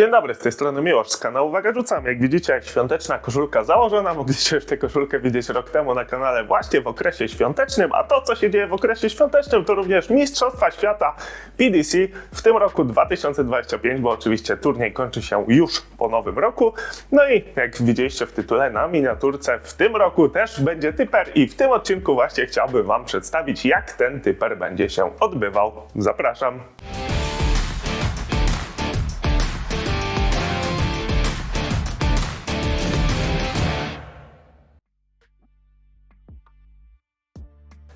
Dzień dobry, z tej strony Miłosz z kanału Uwaga Rzucam. Jak widzicie, świąteczna koszulka założona. Mogliście już tę koszulkę widzieć rok temu na kanale właśnie w okresie świątecznym. A to, co się dzieje w okresie świątecznym, to również Mistrzostwa Świata PDC w tym roku 2025, bo oczywiście turniej kończy się już po nowym roku. No i jak widzieliście w tytule na miniaturce, w tym roku też będzie typer i w tym odcinku właśnie chciałbym Wam przedstawić, jak ten typer będzie się odbywał. Zapraszam.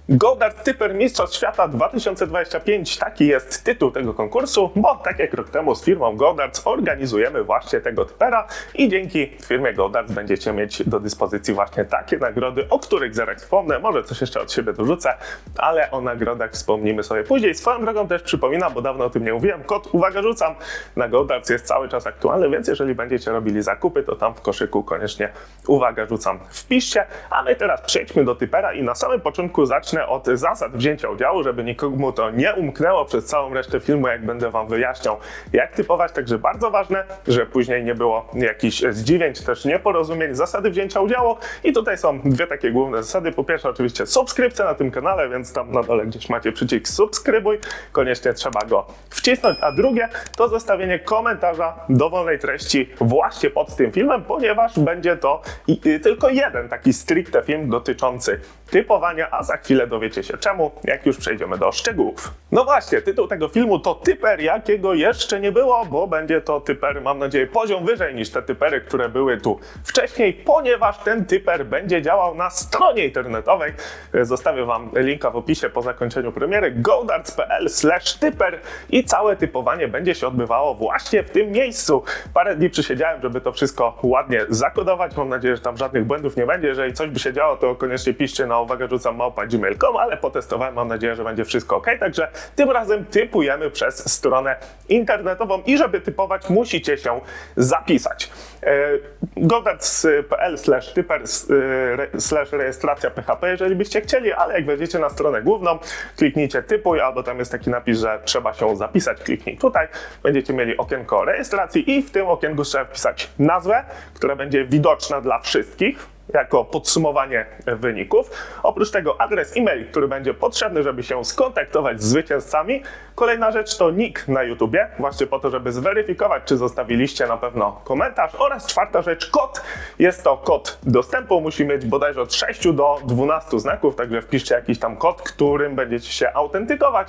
Goddard Typer Mistrzostw Świata 2025. Taki jest tytuł tego konkursu, bo tak jak rok temu z firmą Goddard organizujemy właśnie tego typera i dzięki firmie Goddard będziecie mieć do dyspozycji właśnie takie nagrody, o których zaraz wspomnę. Może coś jeszcze od siebie dorzucę, ale o nagrodach wspomnimy sobie później. Swoją drogą też przypominam, bo dawno o tym nie mówiłem, kod uwaga rzucam na Goddard jest cały czas aktualny, więc jeżeli będziecie robili zakupy, to tam w koszyku koniecznie uwaga rzucam wpiszcie. A my teraz przejdźmy do typera i na samym początku zacznę od zasad wzięcia udziału, żeby nikomu to nie umknęło przez całą resztę filmu, jak będę Wam wyjaśniał, jak typować. Także bardzo ważne, że później nie było jakichś zdziwień, czy też nieporozumień. Zasady wzięcia udziału i tutaj są dwie takie główne zasady. Po pierwsze oczywiście subskrypcja na tym kanale, więc tam na dole gdzieś macie przycisk subskrybuj. Koniecznie trzeba go wcisnąć. A drugie to zostawienie komentarza dowolnej treści właśnie pod tym filmem, ponieważ będzie to tylko jeden taki stricte film dotyczący typowania, a za chwilę dowiecie się czemu, jak już przejdziemy do szczegółów. No właśnie, tytuł tego filmu to typer, jakiego jeszcze nie było, bo będzie to typer, mam nadzieję, poziom wyżej niż te typery, które były tu wcześniej, ponieważ ten typer będzie działał na stronie internetowej. Zostawię Wam linka w opisie po zakończeniu premiery godarts.pl typer i całe typowanie będzie się odbywało właśnie w tym miejscu. Parę dni przysiedziałem, żeby to wszystko ładnie zakodować. Mam nadzieję, że tam żadnych błędów nie będzie. Jeżeli coś by się działo, to koniecznie piszcie na uwagę rzucam małpa ale potestowałem, mam nadzieję, że będzie wszystko ok. Także tym razem typujemy przez stronę internetową i żeby typować, musicie się zapisać. godarts.pl typer slash rejestracja PHP, jeżeli byście chcieli, ale jak wejdziecie na stronę główną, kliknijcie typuj, albo tam jest taki napis, że trzeba się zapisać, kliknij tutaj, będziecie mieli okienko rejestracji i w tym okienku trzeba wpisać nazwę, która będzie widoczna dla wszystkich, jako podsumowanie wyników. Oprócz tego adres e-mail, który będzie potrzebny, żeby się skontaktować z zwycięzcami. Kolejna rzecz to nick na YouTubie, właśnie po to, żeby zweryfikować, czy zostawiliście na pewno komentarz. Oraz czwarta rzecz, kod. Jest to kod dostępu, musi mieć bodajże od 6 do 12 znaków, także wpiszcie jakiś tam kod, którym będziecie się autentykować,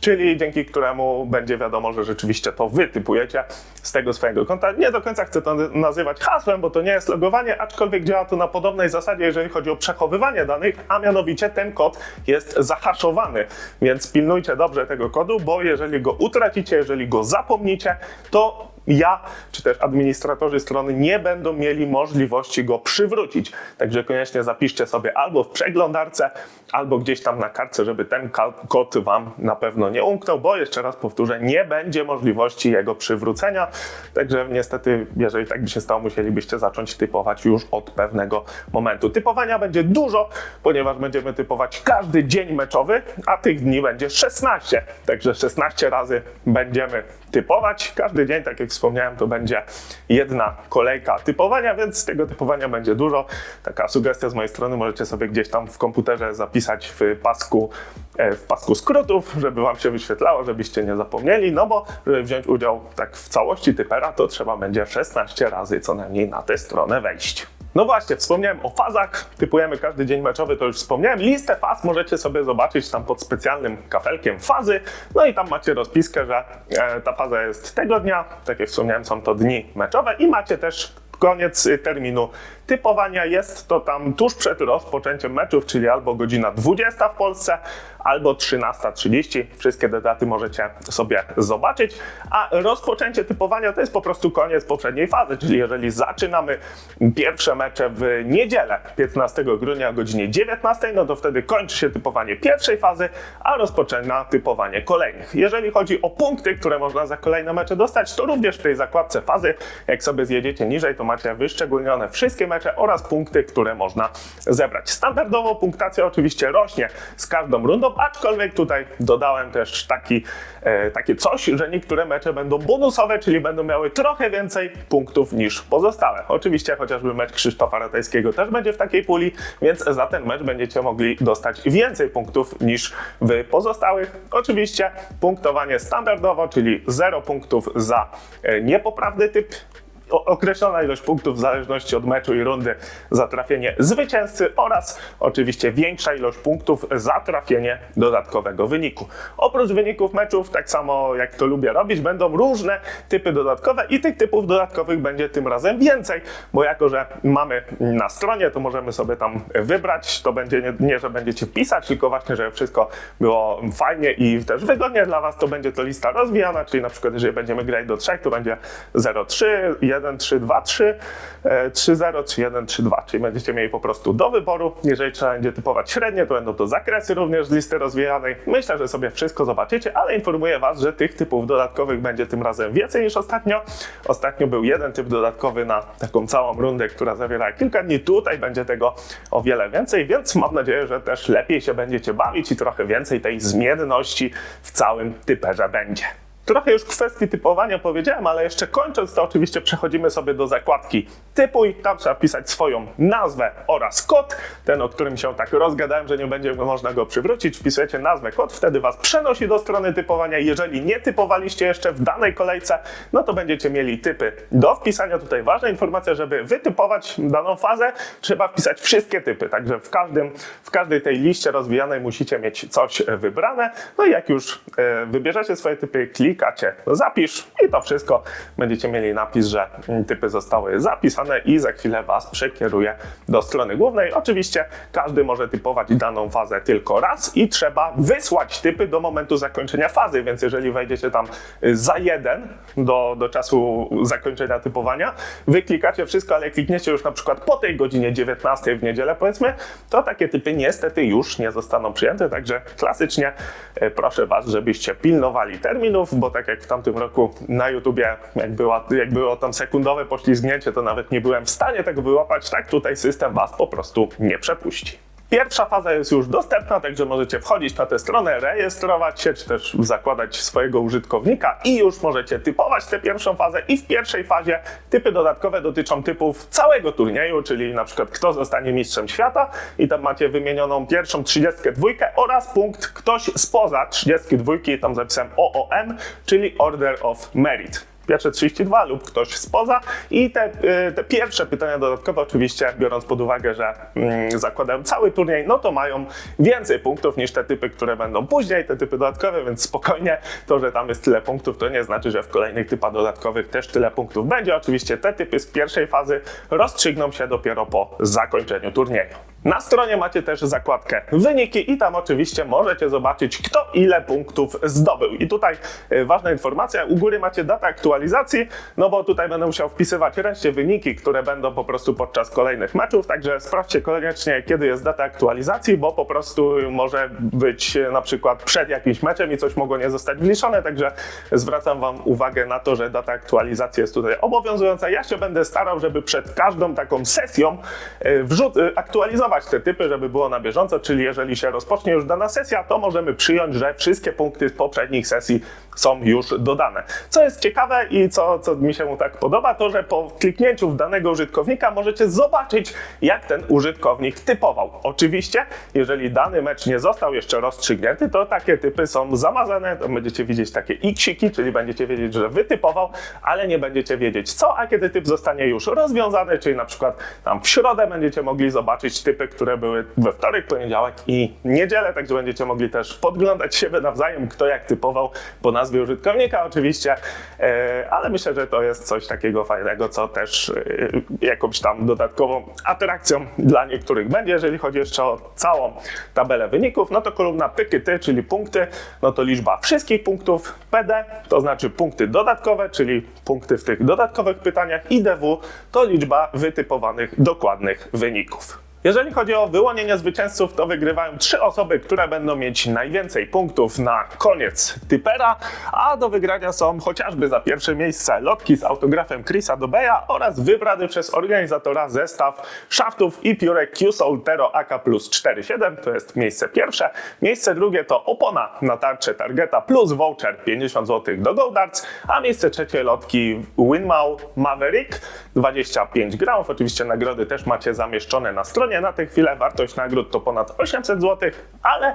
czyli dzięki któremu będzie wiadomo, że rzeczywiście to wy typujecie z tego swojego konta. Nie do końca chcę to nazywać hasłem, bo to nie jest logowanie, aczkolwiek działa to na podobnej zasadzie, jeżeli chodzi o przechowywanie danych, a mianowicie ten kod jest zahaszowany, więc pilnujcie dobrze tego kodu, bo jeżeli go utracicie, jeżeli go zapomnicie, to ja, czy też administratorzy strony nie będą mieli możliwości go przywrócić. Także koniecznie zapiszcie sobie albo w przeglądarce, albo gdzieś tam na kartce, żeby ten kod Wam na pewno nie umknął, bo jeszcze raz powtórzę, nie będzie możliwości jego przywrócenia. Także niestety, jeżeli tak by się stało, musielibyście zacząć typować już od pewnego momentu. Typowania będzie dużo, ponieważ będziemy typować każdy dzień meczowy, a tych dni będzie 16. Także 16 razy będziemy typować. Każdy dzień, tak jak wspomniałem, to będzie jedna kolejka typowania, więc tego typowania będzie dużo. Taka sugestia z mojej strony, możecie sobie gdzieś tam w komputerze zapisać w pasku, e, w pasku skrótów, żeby Wam się wyświetlało, żebyście nie zapomnieli, no bo żeby wziąć udział tak w całości typera, to trzeba będzie 16 razy co najmniej na tę stronę wejść. No właśnie, wspomniałem o fazach, typujemy każdy dzień meczowy, to już wspomniałem. Listę faz możecie sobie zobaczyć tam pod specjalnym kafelkiem fazy, no i tam macie rozpiskę, że e, ta faza jest tego dnia, tak jak wspomniałem, są to dni meczowe i macie też koniec terminu typowania. Jest to tam tuż przed rozpoczęciem meczów, czyli albo godzina 20 w Polsce, albo 13.30. Wszystkie te daty możecie sobie zobaczyć. A rozpoczęcie typowania to jest po prostu koniec poprzedniej fazy, czyli jeżeli zaczynamy pierwsze mecze w niedzielę 15 grudnia o godzinie 19, no to wtedy kończy się typowanie pierwszej fazy, a rozpoczyna typowanie kolejnych. Jeżeli chodzi o punkty, które można za kolejne mecze dostać, to również w tej zakładce fazy, jak sobie zjedziecie niżej, to macie wyszczególnione wszystkie mecze, mecze oraz punkty, które można zebrać. Standardowo punktacja oczywiście rośnie z każdą rundą, aczkolwiek tutaj dodałem też taki, e, takie coś, że niektóre mecze będą bonusowe, czyli będą miały trochę więcej punktów niż pozostałe. Oczywiście chociażby mecz Krzysztofa Ratajskiego też będzie w takiej puli, więc za ten mecz będziecie mogli dostać więcej punktów niż w pozostałych. Oczywiście punktowanie standardowo, czyli 0 punktów za e, niepoprawny typ określona ilość punktów w zależności od meczu i rundy za trafienie zwycięzcy oraz oczywiście większa ilość punktów za trafienie dodatkowego wyniku. Oprócz wyników meczów, tak samo jak to lubię robić, będą różne typy dodatkowe i tych typów dodatkowych będzie tym razem więcej, bo jako, że mamy na stronie, to możemy sobie tam wybrać, to będzie nie, nie że będziecie pisać, tylko właśnie, żeby wszystko było fajnie i też wygodnie dla Was, to będzie to lista rozwijana, czyli na przykład jeżeli będziemy grać do 3, to będzie 0,3, 1, 3, 2, 3, e, 3, 0, 3, 1, 3, 2, czyli będziecie mieli po prostu do wyboru. Jeżeli trzeba będzie typować średnie, to będą to zakresy również z listy rozwijanej. Myślę, że sobie wszystko zobaczycie, ale informuję Was, że tych typów dodatkowych będzie tym razem więcej niż ostatnio. Ostatnio był jeden typ dodatkowy na taką całą rundę, która zawiera kilka dni. Tutaj będzie tego o wiele więcej, więc mam nadzieję, że też lepiej się będziecie bawić i trochę więcej tej zmienności w całym typerze będzie. Trochę już kwestii typowania powiedziałem, ale jeszcze kończąc to oczywiście przechodzimy sobie do zakładki typuj. Tam trzeba wpisać swoją nazwę oraz kod, ten o którym się tak rozgadałem, że nie będzie można go przywrócić. Wpisujecie nazwę, kod, wtedy was przenosi do strony typowania. Jeżeli nie typowaliście jeszcze w danej kolejce, no to będziecie mieli typy do wpisania. Tutaj ważna informacja, żeby wytypować daną fazę, trzeba wpisać wszystkie typy, także w, każdym, w każdej tej liście rozwijanej musicie mieć coś wybrane. No i jak już e, wybierzecie swoje typy, klikacie zapisz i to wszystko. Będziecie mieli napis, że typy zostały zapisane i za chwilę Was przekieruje do strony głównej. Oczywiście każdy może typować daną fazę tylko raz i trzeba wysłać typy do momentu zakończenia fazy, więc jeżeli wejdziecie tam za jeden do, do czasu zakończenia typowania, wy klikacie wszystko, ale klikniecie już na przykład po tej godzinie 19 w niedzielę powiedzmy, to takie typy niestety już nie zostaną przyjęte, także klasycznie e, proszę Was, żebyście pilnowali terminów, bo tak jak w tamtym roku na YouTubie, jak, była, jak było tam sekundowe poślizgnięcie, to nawet nie byłem w stanie tego wyłapać, tak tutaj system Was po prostu nie przepuści. Pierwsza faza jest już dostępna, także możecie wchodzić na tę stronę, rejestrować się, czy też zakładać swojego użytkownika i już możecie typować tę pierwszą fazę. I w pierwszej fazie typy dodatkowe dotyczą typów całego turnieju, czyli na przykład kto zostanie mistrzem świata i tam macie wymienioną pierwszą 32 oraz punkt ktoś spoza 32, tam zapisałem OOM, czyli Order of Merit pierwsze 32 lub ktoś spoza. I te, y, te pierwsze pytania dodatkowe, oczywiście, biorąc pod uwagę, że mm, zakładam cały turniej, no to mają więcej punktów niż te typy, które będą później, te typy dodatkowe, więc spokojnie to, że tam jest tyle punktów, to nie znaczy, że w kolejnych typach dodatkowych też tyle punktów będzie. Oczywiście te typy z pierwszej fazy rozstrzygną się dopiero po zakończeniu turnieju. Na stronie macie też zakładkę wyniki i tam oczywiście możecie zobaczyć, kto ile punktów zdobył. I tutaj e, ważna informacja, u góry macie datę aktualizacji, no bo tutaj będę musiał wpisywać ręcznie wyniki, które będą po prostu podczas kolejnych meczów, także sprawdźcie koniecznie, kiedy jest data aktualizacji, bo po prostu może być e, na przykład przed jakimś meczem i coś mogło nie zostać wliczone, także zwracam Wam uwagę na to, że data aktualizacji jest tutaj obowiązująca. Ja się będę starał, żeby przed każdą taką sesją e, wrzut, e, te typy, żeby było na bieżąco, czyli jeżeli się rozpocznie już dana sesja, to możemy przyjąć, że wszystkie punkty z poprzednich sesji są już dodane. Co jest ciekawe i co, co mi się tak podoba, to że po kliknięciu w danego użytkownika możecie zobaczyć, jak ten użytkownik typował. Oczywiście, jeżeli dany mecz nie został jeszcze rozstrzygnięty, to takie typy są zamazane, to będziecie widzieć takie xiki, czyli będziecie wiedzieć, że wytypował, ale nie będziecie wiedzieć co, a kiedy typ zostanie już rozwiązany, czyli na przykład tam w środę będziecie mogli zobaczyć które były we wtorek, poniedziałek i niedzielę, także będziecie mogli też podglądać siebie nawzajem, kto jak typował po nazwie użytkownika oczywiście, e, ale myślę, że to jest coś takiego fajnego, co też e, jakąś tam dodatkową atrakcją dla niektórych będzie, jeżeli chodzi jeszcze o całą tabelę wyników, no to kolumna pykyty, czyli punkty, no to liczba wszystkich punktów, PD to znaczy punkty dodatkowe, czyli punkty w tych dodatkowych pytaniach i DW to liczba wytypowanych dokładnych wyników. Jeżeli chodzi o wyłonienie zwycięzców, to wygrywają trzy osoby, które będą mieć najwięcej punktów na koniec typera, a do wygrania są chociażby za pierwsze miejsce lotki z autografem Chrisa Dobeja oraz wybrany przez organizatora zestaw szaftów i piórek Q-Soul Tero AK plus 4.7, to jest miejsce pierwsze. Miejsce drugie to opona na tarczę Targeta plus voucher 50 zł do GoDarts, a miejsce trzecie lotki Winmau Maverick 25 gramów. Oczywiście nagrody też macie zamieszczone na stronie. Na tę chwilę wartość nagród to ponad 800 zł, ale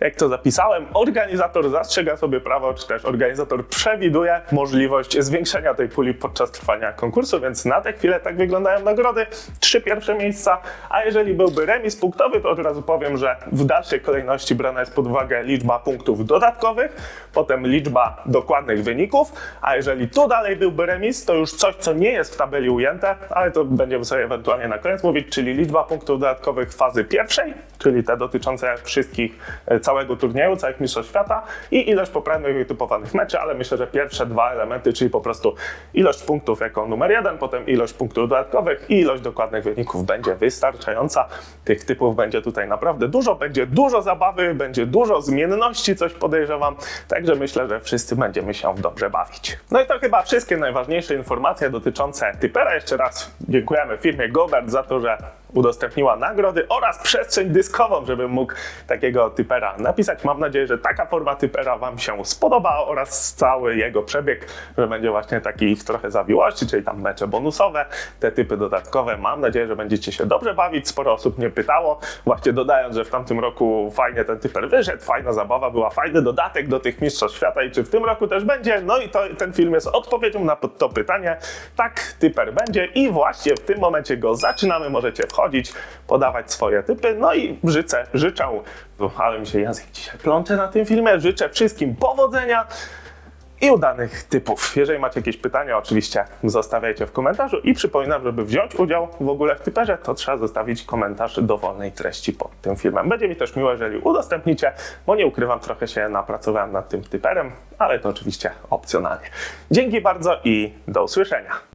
jak to zapisałem, organizator zastrzega sobie prawo, czy też organizator przewiduje możliwość zwiększenia tej puli podczas trwania konkursu, więc na tę chwilę tak wyglądają nagrody. Trzy pierwsze miejsca, a jeżeli byłby remis punktowy, to od razu powiem, że w dalszej kolejności brana jest pod uwagę liczba punktów dodatkowych, potem liczba dokładnych wyników, a jeżeli tu dalej byłby remis, to już coś, co nie jest w tabeli ujęte, ale to będziemy sobie ewentualnie na koniec mówić, czyli liczba punktów dodatkowych fazy pierwszej, czyli te dotyczące wszystkich e, całego turnieju, całych mistrzostw świata i ilość poprawnych wytypowanych meczy, ale myślę, że pierwsze dwa elementy, czyli po prostu ilość punktów jako numer jeden, potem ilość punktów dodatkowych i ilość dokładnych wyników będzie wystarczająca. Tych typów będzie tutaj naprawdę dużo, będzie dużo zabawy, będzie dużo zmienności, coś podejrzewam, także myślę, że wszyscy będziemy się dobrze bawić. No i to chyba wszystkie najważniejsze informacje dotyczące typera. Jeszcze raz dziękujemy firmie Gobert za to, że udostępniła nagrody oraz przestrzeń dyskową, żebym mógł takiego typera napisać. Mam nadzieję, że taka forma typera Wam się spodoba oraz cały jego przebieg, że będzie właśnie takich trochę zawiłości, czyli tam mecze bonusowe, te typy dodatkowe. Mam nadzieję, że będziecie się dobrze bawić. Sporo osób mnie pytało, właśnie dodając, że w tamtym roku fajnie ten typer wyszedł, fajna zabawa była, fajny dodatek do tych mistrzostw świata i czy w tym roku też będzie? No i to, ten film jest odpowiedzią na to pytanie. Tak, typer będzie i właśnie w tym momencie go zaczynamy. Możecie wchodzić, podawać swoje typy. No i życzę, życzę, ale mi się język dzisiaj plącze na tym filmie. Życzę wszystkim powodzenia i udanych typów. Jeżeli macie jakieś pytania, oczywiście zostawiajcie w komentarzu i przypominam, żeby wziąć udział w ogóle w typerze, to trzeba zostawić komentarz dowolnej treści pod tym filmem. Będzie mi też miło, jeżeli udostępnicie, bo nie ukrywam, trochę się napracowałem nad tym typerem, ale to oczywiście opcjonalnie. Dzięki bardzo i do usłyszenia.